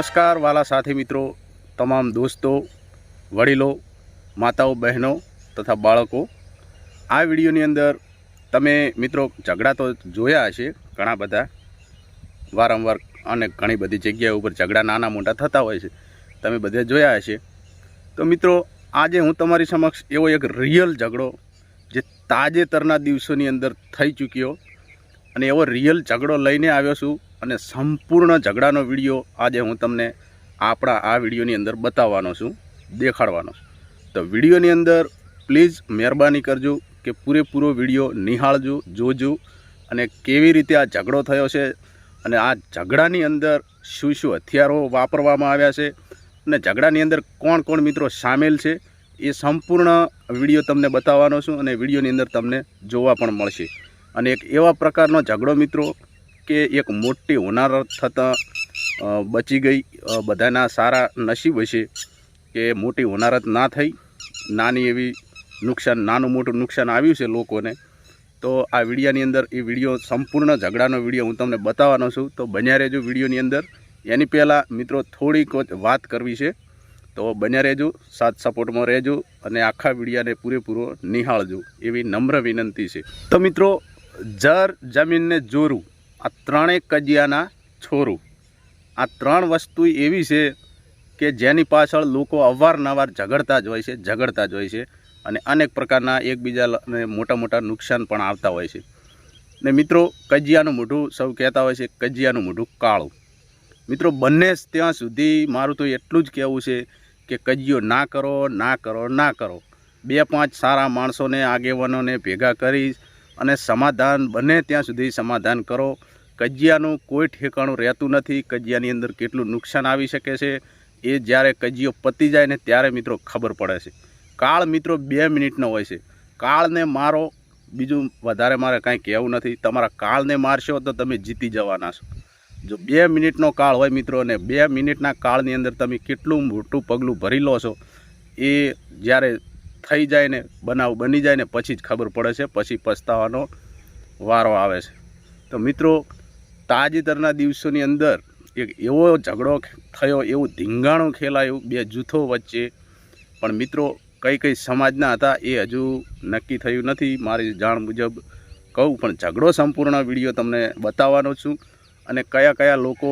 નમસ્કાર, વાલા સાથી મિત્રો, તમામ દોસ્તો, વડીલો, માતાઓ, બહેનો તથા બાળકો. આ વિડીયોની અંદર તમે મિત્રો ઝઘડા તો જોયા હશે ઘણા બધા. વારંવાર અને ઘણી બધી જગ્યાઓ ઉપર ઝઘડા નાના મોટા થતા હોય છે. તમે બધે જોયા હશે. તો મિત્રો, આજે હું તમારી સમક્ષ એવો એક રિયલ ઝઘડો જે તાજેતરના દિવસોની અંદર થઈ ચૂક્યો અને એવો રિયલ ઝઘડો લઈને આવ્યો છું અને સંપૂર્ણ ઝઘડાનો વીડિયો આજે હું તમને આપણા આ વિડીયોની અંદર બતાવવાનો છું, દેખાડવાનો તો વિડીયોની અંદર પ્લીઝ મહેરબાની કરજો કે પૂરેપૂરો વીડિયો નિહાળજો, જોજો અને કેવી રીતે આ ઝઘડો થયો છે અને આ ઝઘડાની અંદર શું શું હથિયારો વાપરવામાં આવ્યા છે અને ઝઘડાની અંદર કોણ કોણ મિત્રો સામેલ છે એ સંપૂર્ણ વીડિયો તમને બતાવવાનો છું અને વિડીયોની અંદર તમને જોવા પણ મળશે. અને એક એવા પ્રકારનો ઝઘડો મિત્રો કે એક મોટી હોનારત થતાં બચી ગઈ. બધાના સારા નસીબ હશે કે મોટી હોનારત ના થઈ. નાની એવી નુકસાન, નાનું મોટું નુકસાન આવ્યું છે લોકોને. તો આ વિડીયાની અંદર, એ વીડિયો સંપૂર્ણ ઝઘડાનો વીડિયો હું તમને બતાવવાનો છું. તો બન્યા રહેજો વિડીયોની અંદર. એની પહેલાં મિત્રો થોડીક વાત કરવી છે. તો બન્યા રહેજો, સાથ સપોર્ટમાં રહેજો અને આખા વિડીયાને પૂરેપૂરો નિહાળજો. એવી નમ્ર વિનંતી છે. તો મિત્રો, જર જમીનને જોરું. આ ત્રણેય કજિયાના છોરું. આ ત્રણ વસ્તુ એવી છે કે જેની પાછળ લોકો અવારનવાર ઝઘડતા જ હોય છે, ઝઘડતા જ હોય છે અને અનેક પ્રકારના એકબીજાને મોટા મોટા નુકસાન પણ આવતા હોય છે. ને મિત્રો, કજિયાનું મોઢું સૌ કહેતા હોય છે, કજિયાનું મોઢું કાળું. મિત્રો, બંને ત્યાં સુધી મારું તો એટલું જ કહેવું છે કે કજિયો ના કરો ના કરો ના કરો. બે પાંચ સારા માણસોને, આગેવાનોને ભેગા કરી અને સમાધાન, બને ત્યાં સુધી સમાધાન કરો. કજિયાનું કોઈ ઠેકાણું રહેતું નથી, કજિયાની અંદર કેટલું નુકસાન આવી શકે છે, એ જ્યારે કજિયો પતી જાય ને ત્યારે મિત્રો ખબર પડે છે. કાળ મિત્રો બે મિનિટનો હોય છે. કાળને મારો, બીજું વધારે મારે કાંઈ કહેવું નથી. તમારા કાળને મારશો તો તમે જીતી જવાના છો. જો બે મિનિટનો કાળ હોય મિત્રો અને બે મિનિટના કાળની અંદર તમે કેટલું મોટું પગલું ભરી લો છો, એ જ્યારે થઈ જાય ને, બનાવ બની જાય ને, પછી જ ખબર પડે છે, પછી પસ્તાવાનો વારો આવે છે. તો મિત્રો તાજેતરના દિવસોની અંદર એક એવો ઝઘડો થયો, એવું ધીંગાણું ખેલાયું બે જૂથો વચ્ચે. પણ મિત્રો, કઈ કઈ સમાજના હતા એ હજુ નક્કી થયું નથી. મારી જાણ મુજબ કહું, પણ ઝઘડો સંપૂર્ણ વીડિયો તમને બતાવવાનો છું અને કયા કયા લોકો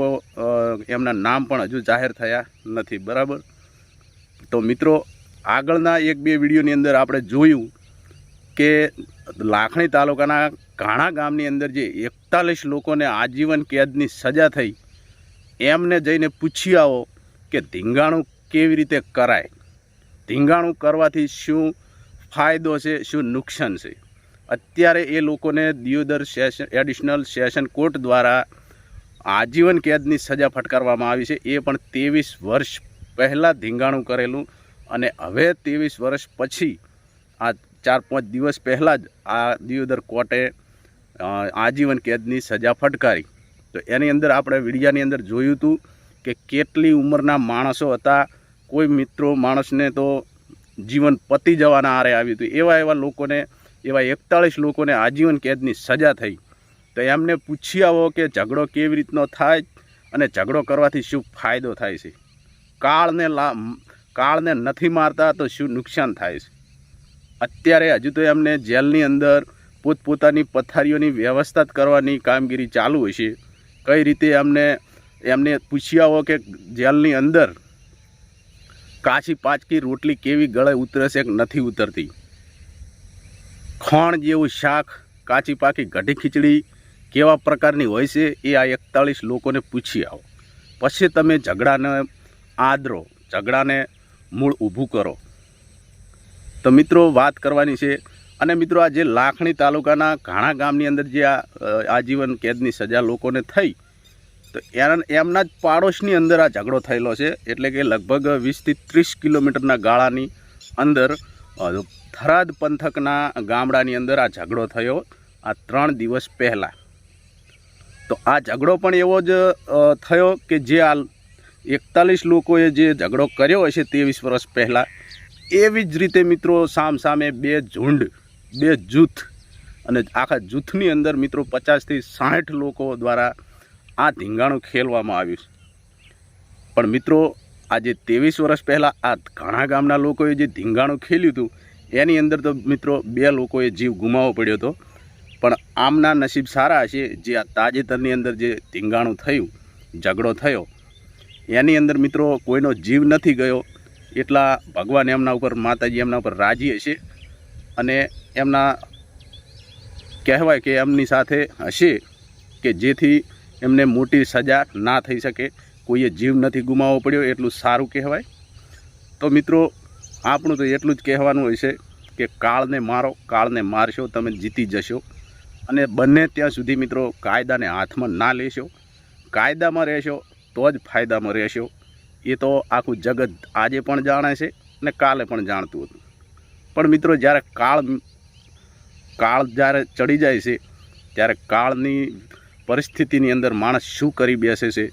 એમના નામ પણ હજુ જાહેર થયા નથી, બરાબર? તો મિત્રો, આગળના એક બે વિડીયોની અંદર આપણે જોયું કે લાખણી તાલુકાના ઘાણા ગામની અંદર જે એકતાલીસ લોકોને આજીવન કેદની સજા થઈ, એમને જઈને પૂછી આવો કે ધીંગાણું કેવી રીતે કરાય? ધીંગાણું કરવાથી શું ફાયદો છે, શું નુકસાન છે? અત્યારે એ લોકોને Deodar session, additional session court દ્વારા આજીવન કેદની સજા ફટકારવામાં આવી છે. એ પણ ત્રેવીસ વર્ષ પહેલાં ધીંગાણું કરેલું અને હવે ત્રેવીસ વર્ષ પછી, આ ચાર પાંચ દિવસ પહેલાં જ આ દિયોદર કોર્ટે આજીવન કેદની સજા ફટકારી. તો એની અંદર આપણે વિડીયાની અંદર જોયું હતું કે કેટલી ઉંમરના માણસો હતા. કોઈ મિત્રો માણસને તો જીવન પતી જવાના આરે આવ્યું હતું. એવા એવા લોકોને, એવા એકતાળીસ લોકોને આજીવન કેદની સજા થઈ. તો એમને પૂછી આવો કે ઝઘડો કેવી રીતનો થાય અને ઝઘડો કરવાથી શું ફાયદો થાય છે? કાળને લા, કાળને નથી મારતા તો શું નુકસાન થાય છે? અત્યારે હજુ તો એમને જેલની અંદર પોતપોતાની પથારીઓની વ્યવસ્થા કરવાની કામગીરી ચાલુ હશે કઈ રીતે એમને એમને પૂછી આવો કે જેલની અંદર કાચી પાચકી રોટલી કેવી ગળે ઉતરે કે નથી ઉતરતી. ખોણ જેવું શાક કાચી પાકી ગઢી ખીચડી કેવા પ્રકારની હોય છે એ આ એકતાળીસ લોકોને પૂછી આવો. પછી તમે ઝઘડાને આદરો, ઝઘડાને મૂળ ઊભું કરો. તો મિત્રો વાત કરવાની છે અને મિત્રો આ જે લાખણી તાલુકાના ઘાણા ગામની અંદર જે આ આજીવન કેદની સજા લોકોને થઈ, તો એના, એમના જ પાડોશની અંદર આ ઝઘડો થયેલો છે. એટલે કે લગભગ વીસથી ત્રીસ કિલોમીટરના ગાળાની અંદર થરાદ પંથકના ગામડાની અંદર આ ઝઘડો થયો આ ત્રણ દિવસ પહેલાં. તો આ ઝઘડો પણ એવો જ થયો કે જે આ એકતાલીસ લોકોએ જે ઝઘડો કર્યો હશે ત્રેવીસ વર્ષ પહેલાં, એવી જ રીતે મિત્રો સામ સામે બે ઝુંડ બે જૂથ અને આખા જૂથની અંદર મિત્રો પચાસથી સાઠ લોકો દ્વારા આ ધીંગાણું ખેલવામાં આવ્યું છે. પણ મિત્રો, આજે ત્રેવીસ વર્ષ પહેલાં આ ઘણા ગામના લોકોએ જે ધીંગાણું ખેલ્યું હતું, એની અંદર તો મિત્રો બે લોકોએ જીવ ગુમાવવો પડ્યો હતો. પણ આમના નસીબ સારા હશે, જે આ તાજેતરની અંદર જે ધીંગાણું થયું, ઝઘડો થયો, એની અંદર મિત્રો કોઈનો જીવ નથી ગયો. એટલા ભગવાન એમના ઉપર, માતાજી એમના ઉપર રાજી હશે. અને એમના કહેવાય કે એમની સાથે હશે કે જેથી એમને મોટી સજા ના થઈ શકે. કોઈએ જીવ નથી ગુમાવવો પડ્યો એટલું સારું કહેવાય. તો મિત્રો, આપણું તો એટલું જ કહેવાનું હોય છે કે કાળને મારો, કાળને મારશો, તમે જીતી જશો. અને બંને ત્યાં સુધી મિત્રો, કાયદાને હાથમાં ના લેશો. કાયદામાં રહેશો, તો જ ફાયદામાં રહેશો. એ તો આખું જગત આજે પણ જાણે છે અને કાલે પણ જાણતું હતું. પણ મિત્રો જ્યારે કાળ કાળ જ્યારે ચડી જાય છે, ત્યારે કાળની પરિસ્થિતિની અંદર માણસ શું કરી બેસે છે,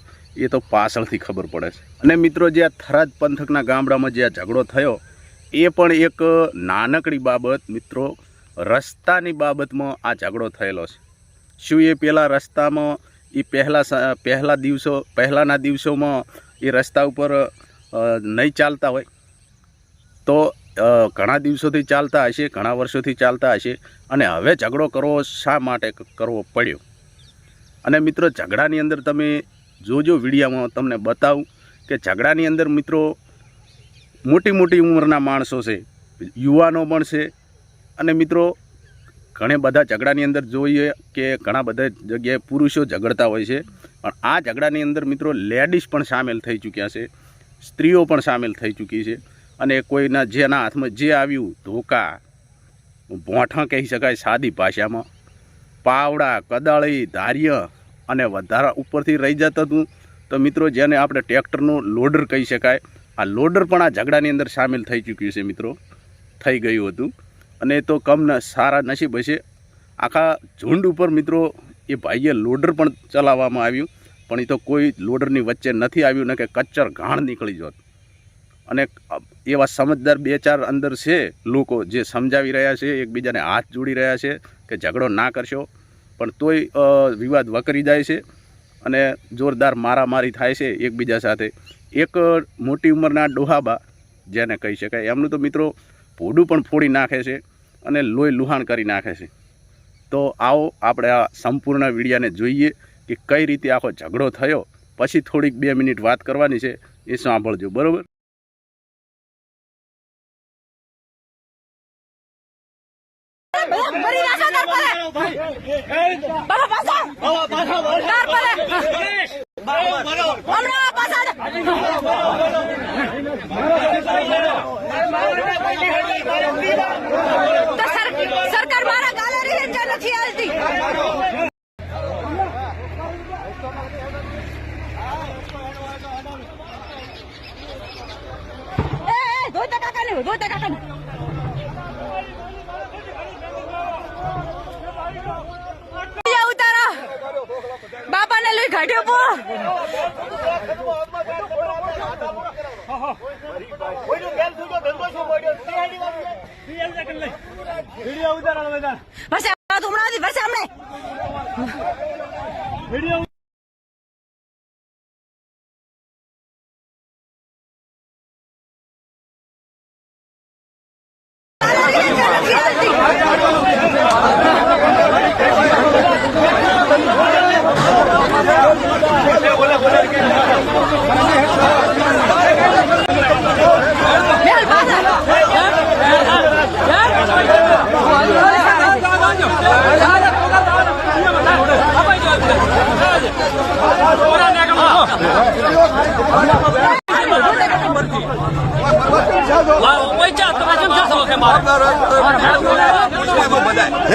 એ તો પાછળથી ખબર પડે છે. અને મિત્રો જે આ થરાદ પંથકના ગામડામાં જે આ ઝઘડો થયો, એ પણ એક નાનકડી બાબત મિત્રો રસ્તાની બાબતમાં આ ઝઘડો થયેલો છે. શું એ પહેલાં રસ્તામાં, એ પહેલાં પહેલા દિવસો, પહેલાંના દિવસોમાં એ રસ્તા ઉપર નહીં ચાલતા હોય? તો ઘણા દિવસોથી ચાલતા હશે, ઘણા વર્ષોથી ચાલતા હશે અને હવે ઝઘડો કરવો શા માટે કરવો પડ્યો? અને મિત્રો, ઝઘડાની અંદર તમે જોજો વિડીયામાં તમને બતાવું કે ઝઘડાની અંદર મિત્રો મોટી મોટી ઉંમરના માણસો છે, યુવાનો પણ છે અને મિત્રો, ઘણે બધા ઝઘડાની અંદર જોઈએ કે ઘણા બધા જગ્યાએ પુરુષો ઝઘડતા હોય છે. પણ આ ઝઘડાની અંદર મિત્રો, લેડીઝ પણ સામેલ થઈ ચૂક્યા છે, સ્ત્રીઓ પણ સામેલ થઈ ચૂકી છે. અને કોઈના જેના હાથમાં જે આવ્યું ધોકા, ભોંઠા કહી શકાય, સાદી ભાષામાં, પાવડા, કદાળી, ધાર્ય અને વધારા ઉપરથી રહી જતું હતું. તો મિત્રો, જેને આપણે ટ્રેક્ટરનું લોડર કહી શકાય, આ લોડર પણ આ ઝઘડાની અંદર સામેલ થઈ ચૂક્યું છે મિત્રો. થઈ ગયું હતું. અને તો કમ સારા નસીબ હશે. આખા ઝુંડ ઉપર મિત્રો, એ ભાઈએ લોડર પણ ચલાવવામાં આવ્યું. પણ એ તો કોઈ લોડરની વચ્ચે નથી આવ્યું, ને કે કચ્ચર ઘાણ નીકળી જોત. અને એવા સમજદાર બે ચાર અંદર છે લોકો જે સમજાવી રહ્યા છે, એકબીજાને હાથ જોડી રહ્યા છે કે ઝઘડો ના કરશો. પણ તોય વિવાદ વકરી જાય છે અને જોરદાર મારામારી થાય છે એકબીજા સાથે. એક મોટી ઉંમરના ડોહાબા, જેને કહી શકાય. એમનું તો મિત્રો ભોડું પણ ફોડી નાખે છે અને લોહી લુહાણ કરી નાખે છે. તો આવો આપણે આ સંપૂર્ણ વિડીયાને જોઈએ કે કઈ રીતે આખો ઝઘડો થયો. પછી થોડીક બે મિનિટ વાત કરવાની છે, એ સાંભળજો. બરાબર? મરી નાખો તાર પર. સરકાર મારા ગાલે રહી છે નથી આવતી ધોતા કાકા ને ધોતા કાકાને. બીજા ઉતારો બાપાને લઈ કાઢ્યો પો. વીડિયો ઉતારો બધા. પછી હમણે વીડિયો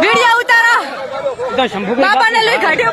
વિડિયો ઉતારા બાબાને લઈ કાઢ્યો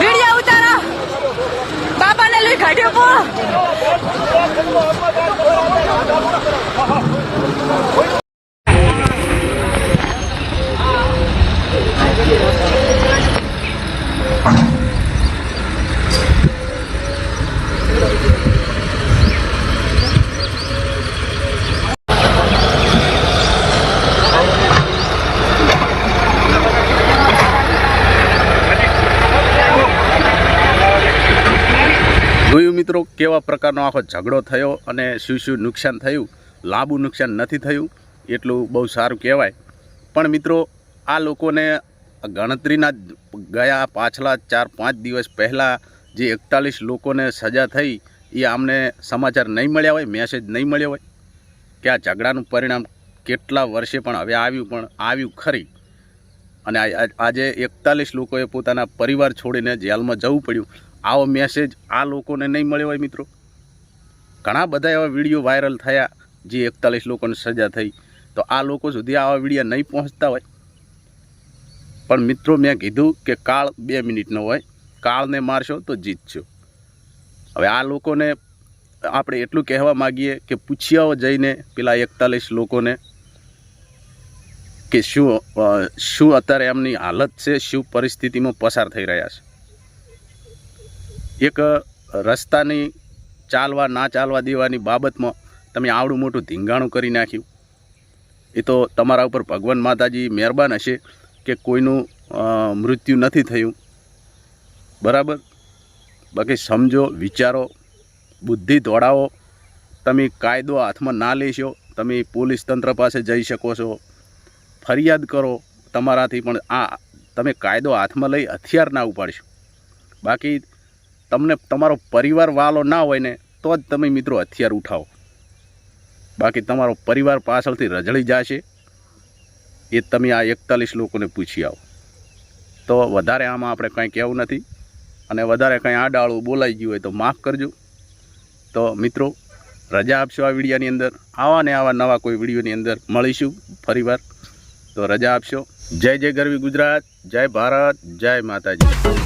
વિડિયો ઉતારો બાપાને લઈ કાઢ્યો પો જોયું મિત્રો કેવા પ્રકારનો આખો ઝઘડો થયો અને શું શું નુકસાન થયું, લાંબુ નુકસાન નથી થયું, એટલું બહુ સારું કહેવાય. પણ મિત્રો, આ લોકોને ગણતરીના ગયા પાછલા ચાર પાંચ દિવસ પહેલાં જે એકતાલીસ લોકોને સજા થઈ, એ આમને સમાચાર નહીં મળ્યા હોય મેસેજ નહીં મળ્યો હોય, કે આ ઝઘડાનું પરિણામ કેટલા વર્ષે પણ હવે આવ્યું, પણ આવ્યું ખરી. અને આજે એકતાલીસ લોકોએ પોતાના પરિવાર છોડીને જેલમાં જવું પડ્યું. આવો મેસેજ આ લોકોને નહીં મળ્યો હોય મિત્રો. ઘણા બધા એવા વીડિયો વાયરલ થયા જે એકતાલીસ લોકોને સજા થઈ. તો આ લોકો સુધી આવા વીડિયો નહીં પહોંચતા હોય. પણ મિત્રો મેં કીધું કે કાળ બે મિનિટનો હોય. કાળને મારશો તો જીતશો. હવે આ લોકોને આપણે એટલું કહેવા માગીએ કે પૂછ્યાઓ જઈને પેલા એકતાલીસ લોકોને કે શું શું અત્યારે એમની હાલત છે, શું પરિસ્થિતિમાં પસાર થઈ રહ્યા છે. એક રસ્તાની ચાલવા, ના ચાલવા દેવાની બાબતમાં તમે આવડું મોટું ધીંગાણું કરી નાખ્યું. એ તો તમારા ઉપર ભગવાન માતાજી મહેરબાન હશે કે કોઈનું મૃત્યુ નથી થયું. બરાબર? બાકી સમજો, વિચારો, બુદ્ધિ દોડાવો તમે કાયદો હાથમાં ના લેશો, તમે પોલીસ તંત્ર પાસે જઈ શકો છો. ફરિયાદ કરો તમારાથી પણ આ, તમે કાયદો હાથમાં લઈ હથિયાર ના ઉપાડશો. બાકી તમને તમારો પરિવાર વાલો ના હોય ને, તો જ તમે મિત્રો હથિયાર ઉઠાવો. બાકી તમારો પરિવાર પાછળથી રજળી જશે, એ તમે આ એકતાલીસ લોકોને પૂછી આવો. તો વધારે આમાં આપણે કંઈ કહેવું નથી. અને વધારે કંઈ આડાળું બોલાઈ ગયું હોય તો માફ કરજો. તો મિત્રો, રજા આપશો આ વિડીયોની અંદર. આવા ને આવા નવા કોઈ વિડીયોની અંદર મળીશું ફરીવાર. તો રજા આપશો. જય જય ગરવી ગુજરાત, જય ભારત, જય માતાજી.